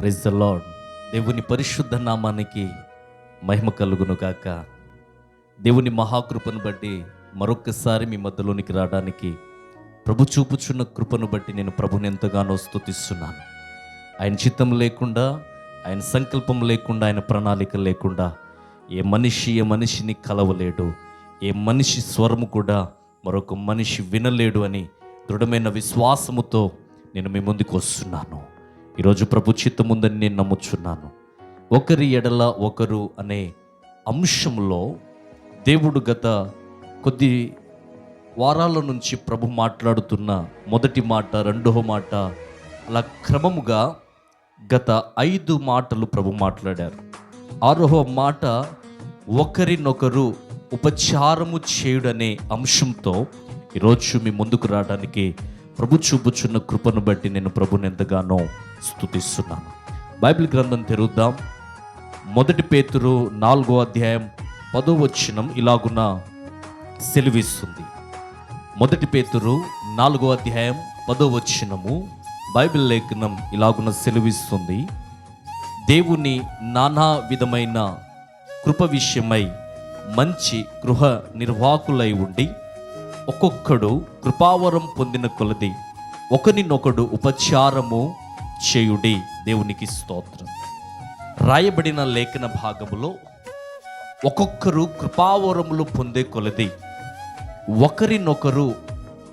Praise the lord దేవుని పరిశుద్ధ నామానికి మహిమ కలుగును గాక. దేవుని మహాకృపను బట్టి మరొక్కసారి మీ మధ్యలోనికి రావడానికి ప్రభు చూపుచున్న కృపను బట్టి నేను ప్రభుని ఎంతగానో స్థుతిస్తున్నాను ఆయన చిత్తం లేకుండా ఆయన సంకల్పం లేకుండా ఆయన ప్రణాళిక లేకుండా ఏ మనిషి ఏ మనిషిని కలవలేడు. ఏ మనిషి స్వరము కూడా మరొక మనిషి వినలేడు అని దృఢమైన విశ్వాసముతో నేను మీ ముందుకు వస్తున్నాను. ఈరోజు ప్రభు చిత్తముందని నేను నమ్ముచున్నాను. ఒకరి ఎడల ఒకరు అనే అంశంలో దేవుడు గత కొద్ది వారాల నుంచి ప్రభు మాట్లాడుతున్న మొదటి మాట రెండవ మాట అలా క్రమముగా గత ఐదు మాటలు ప్రభు మాట్లాడారు. ఆరోహ మాట ఒకరినొకరు ఉపచారము చేయుడనే అంశంతో ఈరోజు మీ ముందుకు రావడానికి ప్రభు చూపుచున్న కృపను బట్టి నేను ప్రభుని ఎంతగానో స్థుతిస్తున్నాను బైబిల్ గ్రంథం తెరుద్దాం. మొదటి పేతురు నాలుగో అధ్యాయం పదో వచనం ఇలాగున సెలివిస్తుంది. మొదటి పేతురు నాలుగో అధ్యాయం పదో వచనము బైబిల్ లేఖనం ఇలాగున సెలవిస్తుంది. దేవుని నానా విధమైన కృప విషయమై మంచి గృహ నిర్వాహకులై ఉండి ఒక్కొక్కడు కృపావరం పొందిన కొలది ఒకరినొకడు ఉపచారము చేయుడి దేవునికి స్తోత్రం. రాయబడిన లేఖన భాగములో ఒక్కొక్కరు కృపావరములు పొందే కొలది ఒకరినొకరు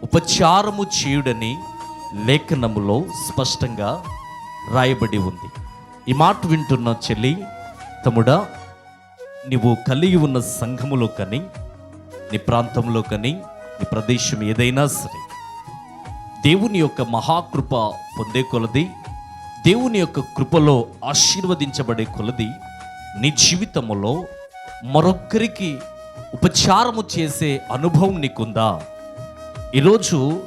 ఉపచారము చేయుడని లేఖనములో స్పష్టంగా రాయబడి ఉంది. ఈ మాట వింటున్న చెల్లి తమ్ముడా నీవు కలిగి ఉన్న సంఘములో కానీ నీ ప్రాంతంలో కానీ ఈ ప్రదేశం ఏదైనా సరే దేవుని యొక్క మహాకృప పొందే కొలది దేవుని యొక్క కృపలో ఆశీర్వదించబడే కొలది నీ జీవితములో మరొక్కరికి ఉపచారము చేసే అనుభవం నీకుందా? ఈరోజు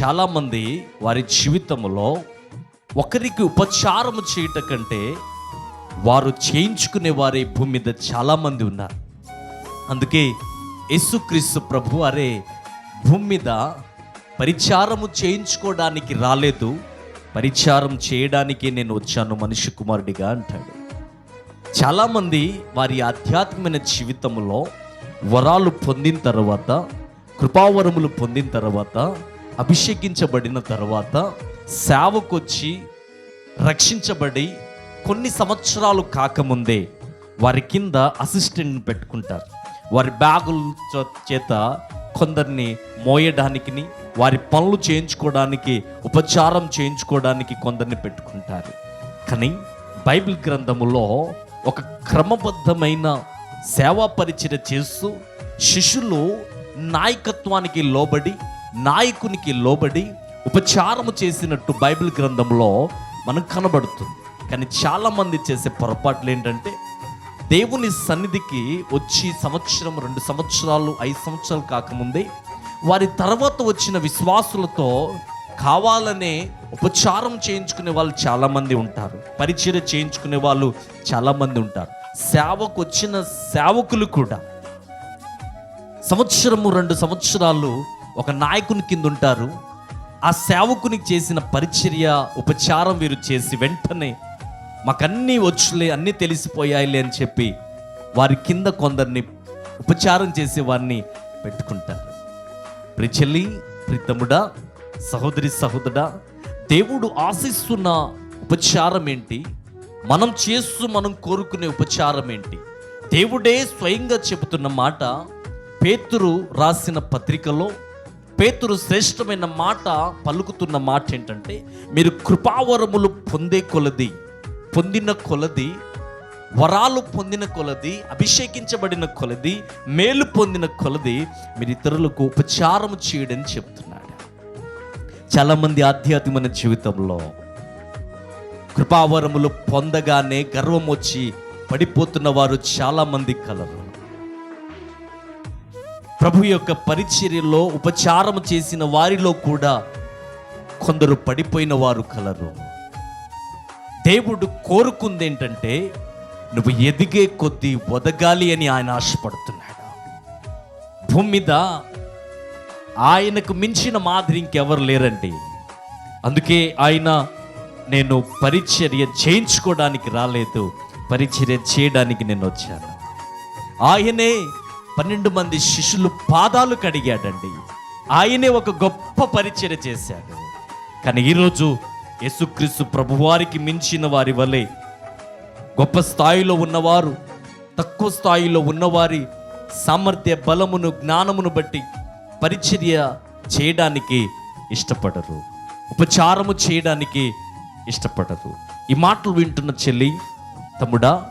చాలామంది వారి జీవితంలో ఒకరికి ఉపచారము చేయట కంటే వారు చేయించుకునే వారి భూమి మీద చాలామంది ఉన్నారు. అందుకే యేసుక్రీస్తు ప్రభు అరే భూమి మీద పరిచారము చేయించుకోవడానికి రాలేదు పరిచారం చేయడానికే నేను వచ్చాను మనిషి కుమారుడిగా అంటాడు. చాలామంది వారి ఆధ్యాత్మిక జీవితంలో వరాలు పొందిన తర్వాత కృపావరములు పొందిన తర్వాత అభిషేకించబడిన తర్వాత సేవకొచ్చి రక్షించబడి కొన్ని సంవత్సరాలు కాకముందే వారి కింద అసిస్టెంట్ని పెట్టుకుంటారు. వారి బ్యాగుల చేత కొందరిని మోయడానికి వారి పనులు చేయించుకోవడానికి ఉపచారం చేయించుకోవడానికి కొందరిని పెట్టుకుంటారు. కానీ బైబిల్ గ్రంథములో ఒక క్రమబద్ధమైన సేవా పరిచయ చేస్తూ శిష్యులు నాయకత్వానికి లోబడి నాయకునికి లోబడి ఉపచారము చేసినట్టు బైబిల్ గ్రంథంలో మనకు కనబడుతుంది. కానీ చాలామంది చేసే పొరపాట్లు ఏంటంటే దేవుని సన్నిధికి వచ్చి సంవత్సరం రెండు సంవత్సరాలు ఐదు సంవత్సరాలు కాకముందే వారి తర్వాత వచ్చిన విశ్వాసులతో కావాలనే ఉపచారం చేయించుకునే వాళ్ళు చాలామంది ఉంటారు. పరిచయం చేయించుకునే వాళ్ళు చాలామంది ఉంటారు. సేవకు వచ్చిన సేవకులు కూడా సంవత్సరము రెండు సంవత్సరాలు ఒక నాయకుని కింద ఉంటారు. ఆ సేవకునికి చేసిన పరిచర్య ఉపచారం వీరు చేసి వెంటనే మాకన్నీ వచ్చులే అన్నీ తెలిసిపోయాయిలే అని చెప్పి వారి కింద కొందరిని ఉపచారం చేసే వారిని పెట్టుకుంటారు. ప్రిచెల్లి ప్రితముడా సహోదరి సహోదరుడా దేవుడు ఆశిస్తున్న ఉపచారం ఏంటి మనం చేస్తూ మనం కోరుకునే ఉపచారం ఏంటి దేవుడే స్వయంగా చెబుతున్న మాట పేతురు రాసిన పత్రికలో పేతురు శ్రేష్టమైన మాట పలుకుతున్న మాట ఏంటంటే మీరు కృపావరములు పొందే కొలది. పొందిన కొలది వరాలు పొందిన కొలది అభిషేకించబడిన కొలది మేలు పొందిన కొలది మీరు ఇతరులకు ఉపచారం చేయడని చెప్తున్నాడు. చాలామంది ఆధ్యాత్మిక జీవితంలో కృపావరములు పొందగానే గర్వం వచ్చి పడిపోతున్న వారు చాలామంది కలరు. ప్రభు యొక్క పరిచర్యలో ఉపచారం చేసిన వారిలో కూడా కొందరు పడిపోయిన వారు కలరు. దేవుడు కోరుకుంది ఏంటంటే నువ్వు ఎదిగే కొద్దీ ఒదగాలి అని ఆయన ఆశపడుతున్నాడు. భూమి మీద ఆయనకు మించిన మాదిరి ఇంకెవరు లేరండి. అందుకే ఆయన నేను పరిచర్య చేయించుకోవడానికి రాలేదు పరిచర్య చేయడానికి నేను వచ్చాను. ఆయనే పన్నెండు మంది శిష్యులు పాదాలు కడిగాడండి. ఆయనే ఒక గొప్ప పరిచర్య చేశాడు. కానీ ఈరోజు యేసుక్రీస్తు ప్రభువారికి మించిన వారి వలె గొప్ప స్థాయిలో ఉన్నవారు తక్కువ స్థాయిలో ఉన్నవారి సామర్థ్య బలమును జ్ఞానమును బట్టి పరిచర్య చేయడానికి ఇష్టపడరు. ఉపచారము చేయడానికి ఇష్టపడరు. ఈ మాటలు వింటున్న చెల్లి తమ్ముడా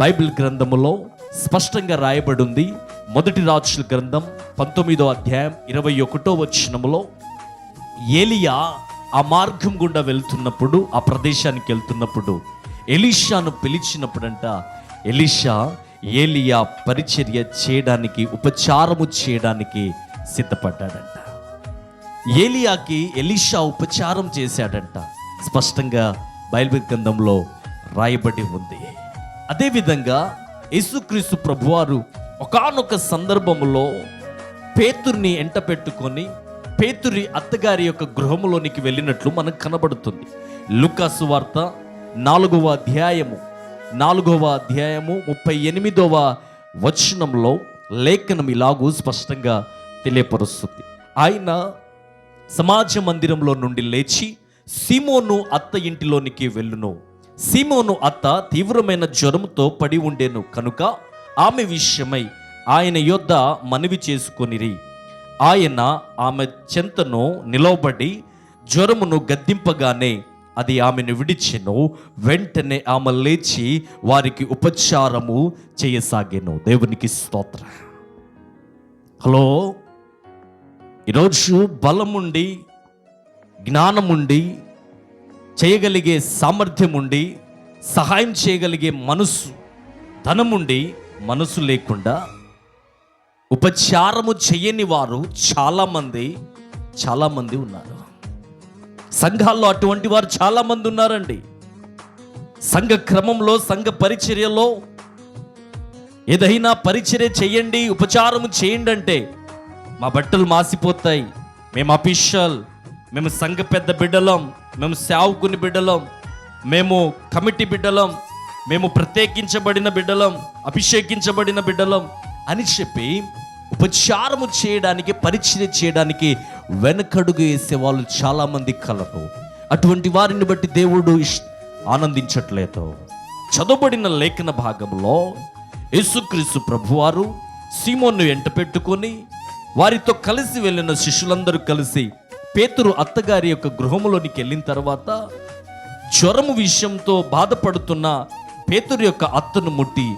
బైబిల్ గ్రంథములో స్పష్టంగా రాయబడింది. మొదటి రాజుల గ్రంథం పంతొమ్మిదో అధ్యాయం ఇరవై ఒకటో వచ్చినములో ఏలియా ఆ మార్గం గుండా వెళ్తున్నప్పుడు ఆ ప్రదేశానికి వెళ్తున్నప్పుడు ఎలీషాను పిలిచినప్పుడంట ఎలీషా ఏలియా పరిచర్య చేయడానికి ఉపచారము చేయడానికి సిద్ధపడ్డాడంట. ఏలియాకి ఎలీషా ఉపచారం చేశాడంట. స్పష్టంగా బైబిల్ గ్రంథంలో రాయబడి ఉంది. అదేవిధంగా యేసుక్రీస్తు ప్రభువారు ఒకానొక సందర్భములో పేతుర్ని ఎంట పెట్టుకొని పేతురి అత్తగారి యొక్క గృహములోనికి వెళ్ళినట్లు మనకు కనబడుతుంది. లుకాసు వార్త నాలుగవ అధ్యాయము నాలుగవ అధ్యాయము ముప్పై ఎనిమిదవ వచనంలో లేఖనం ఇలాగూ స్పష్టంగా తెలియపరుస్తుంది. ఆయన సమాజ మందిరంలో నుండి లేచి సీమోను అత్త ఇంటిలోనికి వెళ్ళును. సీమోను అత్త తీవ్రమైన జ్వరముతో పడి ఉండేను కనుక ఆమె విషయమై ఆయన యొద్ద మనవి చేసుకొనిరి. ఆయన ఆమె చెంతను నిలవబడి జ్వరమును గద్దింపగానే అది ఆమెను విడిచెను. వెంటనే ఆమె లేచి వారికి ఉపచారము చేయసాగాను. దేవునికి స్తోత్ర. హలో? ఈరోజు బలముండి జ్ఞానముండి చేయగలిగే సామర్థ్యం ఉండి సహాయం చేయగలిగే మనసు ధనముండి మనసు లేకుండా ఉపచారము చేయని వారు చాలామంది చాలామంది ఉన్నారు. సంఘాల్లో అటువంటి వారు చాలామంది ఉన్నారండి. సంఘ క్రమంలో సంఘ పరిచర్యలో ఏదైనా పరిచర్య చేయండి ఉపచారము చేయండి అంటే మా బట్టలు మాసిపోతాయి. మేము అఫీషియల్ మేము సంఘ పెద్ద బిడ్డలం మేము సేవకుని బిడ్డలం మేము కమిటీ బిడ్డలం మేము ప్రత్యేకించబడిన బిడ్డలం అభిషేకించబడిన బిడ్డలం అని చెప్పి ఉపచారము చేయడానికి పరిచయం చేయడానికి వెనకడుగు వేసే వాళ్ళు చాలామంది కలరు. అటువంటి వారిని బట్టి దేవుడు ఆనందించట్లేదు. చదవబడిన లేఖన భాగంలో యేసుక్రీస్తు ప్రభువారు సీమోన్ను ఎంట పెట్టుకొని వారితో కలిసి వెళ్ళిన శిష్యులందరూ కలిసి పేతురు అత్తగారి యొక్క గృహములోనికి వెళ్ళిన తర్వాత జ్వరము విషయంతో బాధపడుతున్న పేతురు యొక్క అత్తను ముట్టి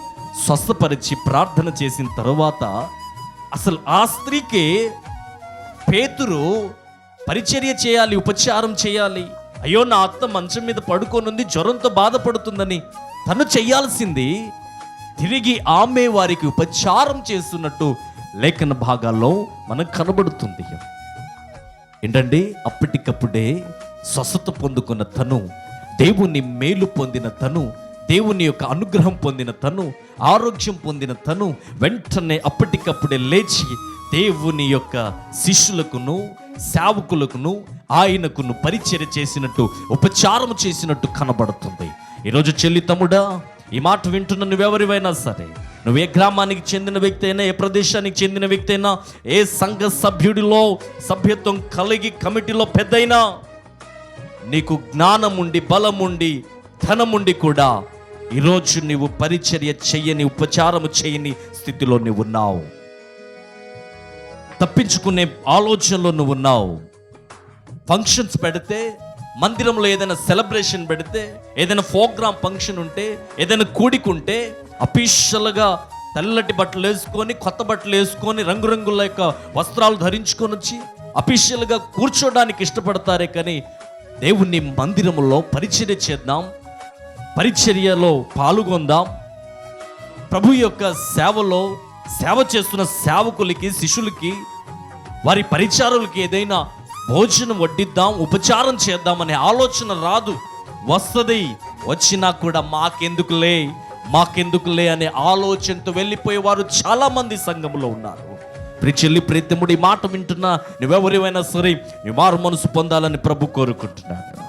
స్వస్థపరిచి ప్రార్థన చేసిన తర్వాత అసలు ఆ స్త్రీకే పేతురు పరిచర్య చేయాలి ఉపచారం చేయాలి. అయ్యో నా అత్త మంచం మీద పడుకోనుంది జ్వరంతో బాధపడుతుందని తను చేయాల్సింది తిరిగి ఆమె వారికి ఉపచారం చేస్తున్నట్టు లేఖన భాగాల్లో మనకు కనబడుతుంది. ఏంటండి? అప్పటికప్పుడే స్వస్థత పొందుకున్న తను దేవుని మేలు పొందిన తను దేవుని యొక్క అనుగ్రహం పొందిన తను ఆరోగ్యం పొందిన తను వెంటనే అప్పటికప్పుడే లేచి దేవుని యొక్క శిష్యులకును సేవకులకును ఆయనకును పరిచర్య చేసినట్టు ఉపచారం చేసినట్టు కనబడుతుంది. ఈరోజు చెల్లి తమ్ముడా ఈ మాట వింటున్న నువ్వెవరివైనా సరే నువ్వు ఏ గ్రామానికి చెందిన వ్యక్తి అయినా ఏ ప్రదేశానికి చెందిన వ్యక్తి అయినా ఏ సంఘ సభ్యుడిలో సభ్యత్వం కలిగి కమిటీలో పెద్దయినా నీకు జ్ఞానం ఉండి బలం ఉండి ధనముండి కూడా ఈరోజు నీవు పరిచర్య చెయ్యని ఉపచారము చేయని స్థితిలో నువ్వు ఉన్నావు. తప్పించుకునే ఆలోచనలో నువ్వు ఉన్నావు. ఫంక్షన్స్ పెడితే మందిరంలో ఏదైనా సెలబ్రేషన్ పెడితే ఏదైనా ప్రోగ్రామ్ ఫంక్షన్ ఉంటే ఏదైనా కూడికుంటే అఫీషియల్గా తెల్లటి బట్టలు వేసుకొని కొత్త బట్టలు వేసుకొని రంగురంగుల యొక్క వస్త్రాలు ధరించుకొని వచ్చి అఫీషియల్గా కూర్చోడానికి ఇష్టపడతారే కానీ దేవుణ్ణి మందిరములో పరిచయం చేద్దాం. పరిచర్యలో పాల్గొందాం. ప్రభు యొక్క సేవలో సేవ చేస్తున్న సేవకులకి శిష్యులకి వారి పరిచారులకి ఏదైనా భోజనం వడ్డిద్దాం ఉపచారం చేద్దామనే ఆలోచన రాదు. వస్తుంది వచ్చినా కూడా మాకెందుకులే మాకెందుకులే అనే ఆలోచనతో వెళ్ళిపోయేవారు చాలామంది సంఘంలో ఉన్నారు. ప్రిచెల్లి ప్రీతముడి మాట వింటున్నా నువ్వెవరివైనా సరే నీ మారు మనసు పొందాలని ప్రభు కోరుకుంటున్నాడు.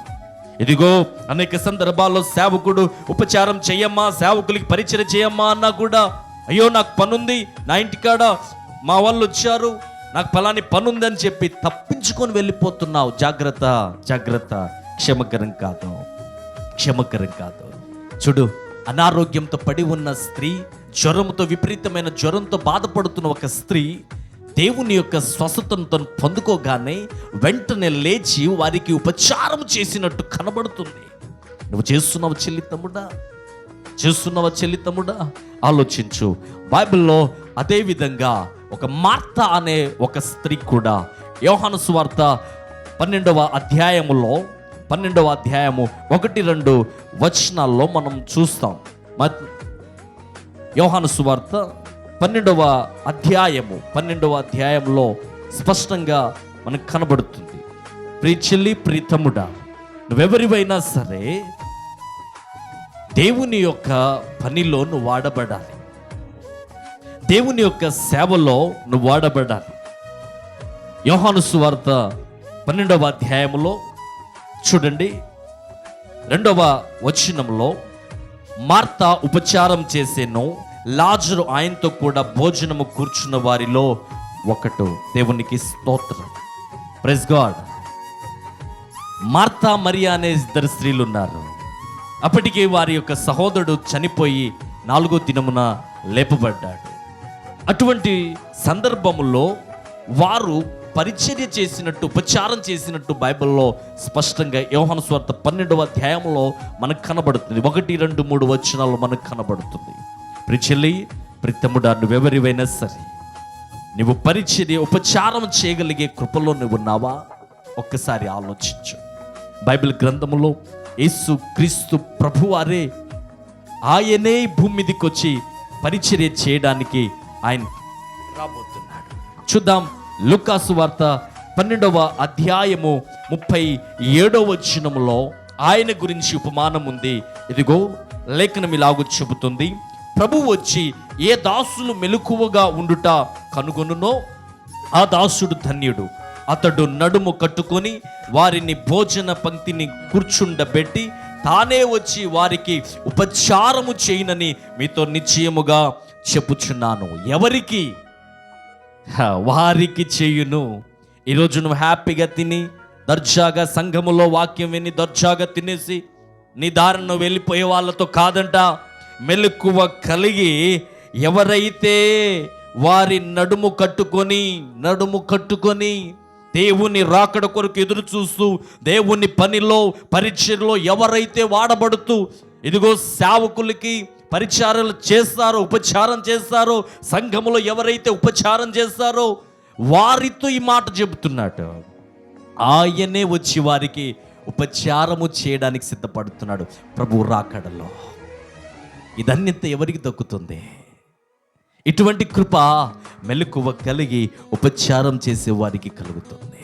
ఇదిగో అనేక సందర్భాల్లో సేవకుడు ఉపచారం చేయమ్మా సేవకులకి పరిచయం చేయమ్మా అన్నా కూడా అయ్యో నాకు పనుంది నా ఇంటికాడ మా వాళ్ళు వచ్చారు నాకు పలాని పనుంది అని చెప్పి తప్పించుకొని వెళ్ళిపోతున్నావు. జాగ్రత్త జాగ్రత్త. క్షమకరం కాదు క్షమకరం కాదు. చూడు అనారోగ్యంతో పడి ఉన్న స్త్రీ జ్వరంతో విపరీతమైన జ్వరంతో బాధపడుతున్న ఒక స్త్రీ దేవుని యొక్క స్వస్థతను తను పొందుకోగానే వెంటనే లేచి వారికి ఉపచారం చేసినట్టు కనబడుతుంది. నువ్వు చేస్తున్నావు చెల్లి తమ్ముడా? చేస్తున్నావా చెల్లి తమ్ముడా? ఆలోచించు. బైబిల్లో అదే విధంగా ఒక మార్త అనే ఒక స్త్రీ కూడా యోహాను సువార్త పన్నెండవ అధ్యాయములో పన్నెండవ అధ్యాయము ఒకటి రెండు వచనాల్లో మనం చూస్తాం. యోహాను సువార్త పన్నెండవ అధ్యాయము పన్నెండవ అధ్యాయంలో స్పష్టంగా మనకు కనబడుతుంది. ప్రీ చెల్లి ప్రీతముడా నువ్వెవరివైనా సరే దేవుని యొక్క పనిలో నువ్వు వాడబడాలి. దేవుని యొక్క సేవలో నువ్వు వాడబడాలి. యోహాను సువార్త పన్నెండవ అధ్యాయములో చూడండి. రెండవ వచనంలో మార్త ఉపచారం చేసేను లాజరు ఆయనతో కూడా భోజనము కూర్చున్న వారిలో ఒకటు దేవునికి స్తోత్రం. ప్రెస్ గాడ్ మార్తా మరియా అనే ఇద్దరు స్త్రీలు ఉన్నారు. అప్పటికే వారి యొక్క సహోదరుడు చనిపోయి నాలుగో దినమున లేపబడ్డాడు. అటువంటి సందర్భములో వారు పరిచర్య చేసినట్టు ఉపచారం చేసినట్టు బైబిల్లో స్పష్టంగా యోహన స్వార్థ పన్నెండవ అధ్యాయంలో మనకు కనబడుతుంది. ఒకటి రెండు మూడు వచనాలు మనకు కనబడుతుంది. ప్రిచెల్లి ప్రితముడా నువ్వెవరివైనా సరే నువ్వు పరిచర్య ఉపచారం చేయగలిగే కృపలో నువ్వు ఉన్నావా ఒక్కసారి ఆలోచించు. బైబిల్ గ్రంథములో యేసు క్రీస్తు ప్రభువారే ఆయనే భూమి మీదకి వచ్చి పరిచర్య చేయడానికి ఆయన రాబోతున్నాడు. చూద్దాం లుకాసు వార్త పన్నెండవ అధ్యాయము ముప్పై ఏడవ వచనములో ఆయన గురించి ఉపమానం ఉంది ఇదిగో లేఖనం ఇలాగూ చెబుతుంది. ప్రభు వచ్చి ఏ దాసులు మెలకువగా ఉండుట కనుగొనునో ఆ దాసుడు ధన్యుడు. అతడు నడుము కట్టుకొని వారిని భోజన పంక్తిని కూర్చుండబెట్టి తానే వచ్చి వారికి ఉపచారము చేయనని మీతో నిశ్చయముగా చెప్పుచున్నాను. ఎవరికి? హ, వారికి చేయును. ఈరోజు నువ్వు హ్యాపీగా తిని దర్జాగా సంఘములో వాక్యం విని దర్జాగా తినేసి నీ దారిను వెళ్ళిపోయే వాళ్ళతో కాదంట. మెలకువ కలిగి ఎవరైతే వారి నడుము కట్టుకొని నడుము కట్టుకొని దేవుని రాకడ కొరకు ఎదురు చూస్తూ దేవుని పనిలో పరీక్షలో ఎవరైతే వాడబడుతూ ఇదిగో సేవకులకి పరిచారాలు చేస్తారో ఉపచారం చేస్తారో సంఘములో ఎవరైతే ఉపచారం చేస్తారో వారితో ఈ మాట చెబుతున్నాడు. ఆయనే వచ్చి వారికి ఉపచారము చేయడానికి సిద్ధపడుతున్నాడు. ప్రభు రాకడలో. ఇదన్నింత ఎవరికి దక్కుతుంది? ఇటువంటి కృప మెలకువ కలిగి ఉపచారం చేసే వారికి కలుగుతుంది.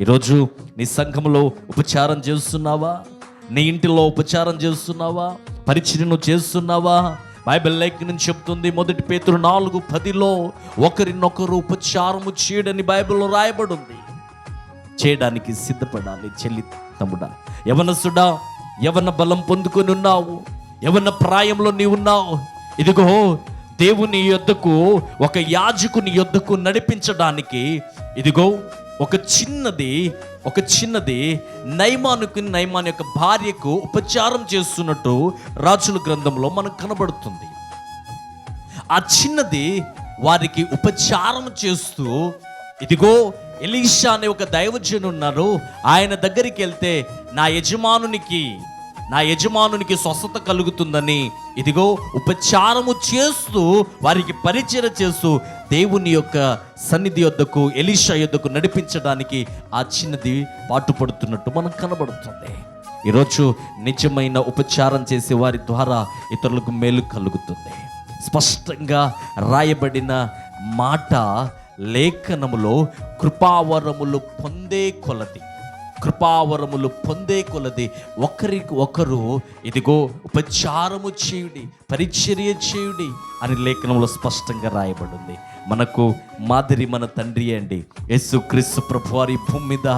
ఈరోజు నీ సంఘంలో ఉపచారం చేస్తున్నావా? నీ ఇంటిలో ఉపచారం చేస్తున్నావా? పరిచయం చేస్తున్నావా? బైబిల్ లేఖనం చెప్తుంది మొదటి పేతురు నాలుగు పదిలో ఒకరినొకరు ఉపచారము చేయడని బైబిల్లో రాయబడింది. చేయడానికి సిద్ధపడాలి చెల్లి తమ్ముడా యవనసుడా యవన బలం పొందుకొని ఉన్నావు. యవన ప్రాయంలో నీవు ఉన్నావు? ఇదిగో దేవుని యొద్దకు ఒక యాజకుని యొద్దకు నడిపించడానికి ఇదిగో ఒక చిన్నది ఒక చిన్నది నైమానుకి నైమాన్ యొక్క భార్యకు ఉపచారం చేస్తున్నట్టు రాజుల గ్రంథంలో మనకు కనబడుతుంది. ఆ చిన్నది వారికి ఉపచారం చేస్తూ ఇదిగో ఎలీషా అనే ఒక దైవజనున్నారు ఆయన దగ్గరికి వెళ్తే నా యజమానునికి నా యజమానునికి స్వస్థత కలుగుతుందని ఇదిగో ఉపచారము చేస్తూ వారికి పరిచయం చేస్తూ దేవుని యొక్క సన్నిధి యొద్దకు ఎలీషా యొద్దకు నడిపించడానికి ఆ చిన్నది పాటుపడుతున్నట్టు మనకు కనబడుతుంది. ఈరోజు నిజమైన ఉపచారం చేసే వారి ద్వారా ఇతరులకు మేలు కలుగుతుంది. స్పష్టంగా రాయబడిన మాట లేఖనములో కృపావరములు పొందే కొలది. కృపావరములు పొందే కొలది ఒకరికి ఒకరు. ఇదిగో ఉపచారము చేయుడి పరిచర్య చేయుడి అని లేఖనంలో స్పష్టంగా రాయబడింది. మనకు మాదిరి మన తండ్రి అండి యేసు క్రీస్తు ప్రభువారి భూమి మీద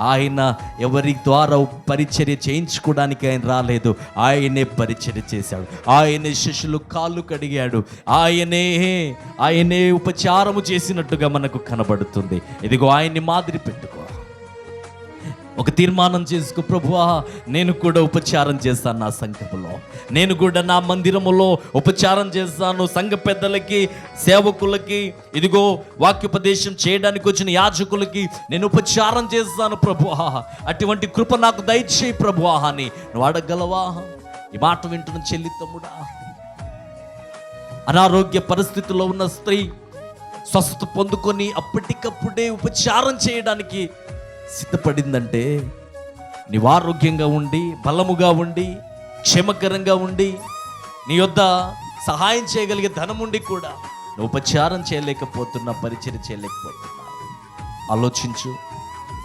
ఆయన ఎవరి ద్వారా పరిచర్య చేయించుకోవడానికి ఆయన రాలేదు. ఆయనే పరిచర్య చేశాడు. ఆయనే శిష్యులు కాళ్ళు కడిగాడు. ఆయనే ఆయనే ఉపచారము చేసినట్టుగా మనకు కనబడుతుంది. ఇదిగో ఆయన్ని మాదిరి పెట్టుకో. ఒక తీర్మానం చేసుకో ప్రభువా. నేను కూడా ఉపచారం చేస్తాను నా సంఘములో. నేను కూడా నా మందిరములో ఉపచారం చేస్తాను సంఘ పెద్దలకి సేవకులకి ఇదిగో వాక్యోపదేశం చేయడానికి వచ్చిన యాజకులకి నేను ఉపచారం చేస్తాను ప్రభువా. అటువంటి కృప నాకు దయచేయి ప్రభువా అని నువ్వు అడగలవా? ఈ మాట వింటున్న చెల్లి తమ్ముడా. అనారోగ్య పరిస్థితిలో ఉన్న స్త్రీ స్వస్థత పొందుకొని అప్పటికప్పుడే ఉపచారం చేయడానికి సిద్ధపడిందంటే నీవు ఆరోగ్యంగా ఉండి బలముగా ఉండి క్షేమకరంగా ఉండి నీ యొద్ద సహాయం చేయగలిగే ధనం ఉండి కూడా నువ్వు ఉపచారం చేయలేకపోతున్నా పరిచయం చేయలేకపోతున్నా. ఆలోచించు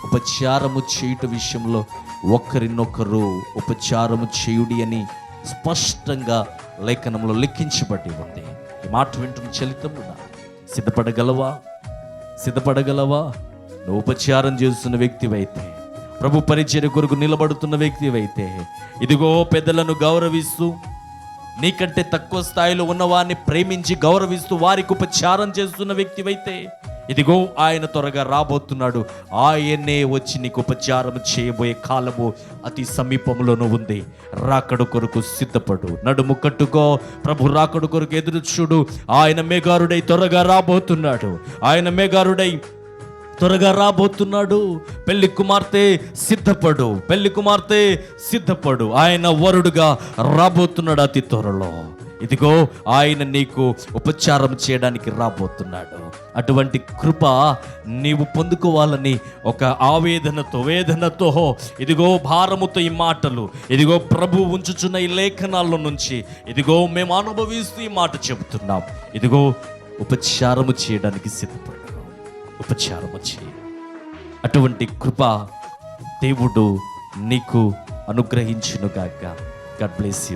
ఉపచారము చేయుట విషయంలో ఒకరినొకరు ఉపచారము చేయుడి అని స్పష్టంగా లేఖనంలో లెక్కించబడి ఉంది. మాట వింటున్న చలితం సిద్ధపడగలవా? సిద్ధపడగలవా? నువ్వు ఉపచారం చేస్తున్న వ్యక్తివైతే ప్రభు పరిచయ కొరకు నిలబడుతున్న వ్యక్తివైతే ఇదిగో పెద్దలను గౌరవిస్తూ నీకంటే తక్కువ స్థాయిలో ఉన్నవారిని ప్రేమించి గౌరవిస్తూ వారికి ఉపచారం చేస్తున్న వ్యక్తివైతే ఇదిగో ఆయన త్వరగా రాబోతున్నాడు. ఆయనే వచ్చి నీకు ఉపచారం చేయబోయే కాలము అతి సమీపంలోనూ ఉంది. రాకడు కొరకు సిద్ధపడు. నడుము కట్టుకో. ప్రభు రాకడు కొరకు ఎదురు చూడు. ఆయన మేఘారుడై త్వరగా రాబోతున్నాడు. ఆయన మేఘారుడై త్వరగా రాబోతున్నాడు. పెళ్ళి కుమార్తె సిద్ధపడు. పెళ్ళి కుమార్తె సిద్ధపడు. ఆయన వరుడుగా రాబోతున్నాడు అతి త్వరలో. ఇదిగో ఆయన నీకు ఉపచారం చేయడానికి రాబోతున్నాడు. అటువంటి కృప నీవు పొందుకోవాలని ఒక ఆవేదనతో వేదనతో ఇదిగో భారముతో ఈ మాటలు ఇదిగో ప్రభు ఉంచుచున్న ఈ లేఖనాల్లో నుంచి ఇదిగో మేము అనుభవిస్తూ ఈ మాట చెబుతున్నాం. ఇదిగో ఉపచారము చేయడానికి సిద్ధపడు. ఉపచారము చేయి అటువంటి కృప దేవుడు నీకు అనుగ్రహించునుగాక. God bless you